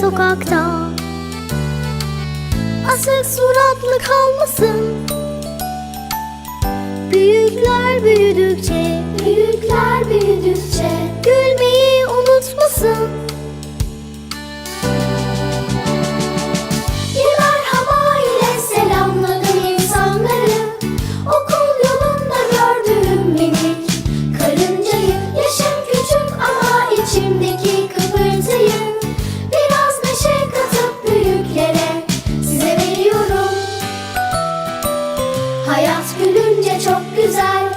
sokakta. Asık suratlı kalmasın. Büyükler büyüdükçe çok güzel.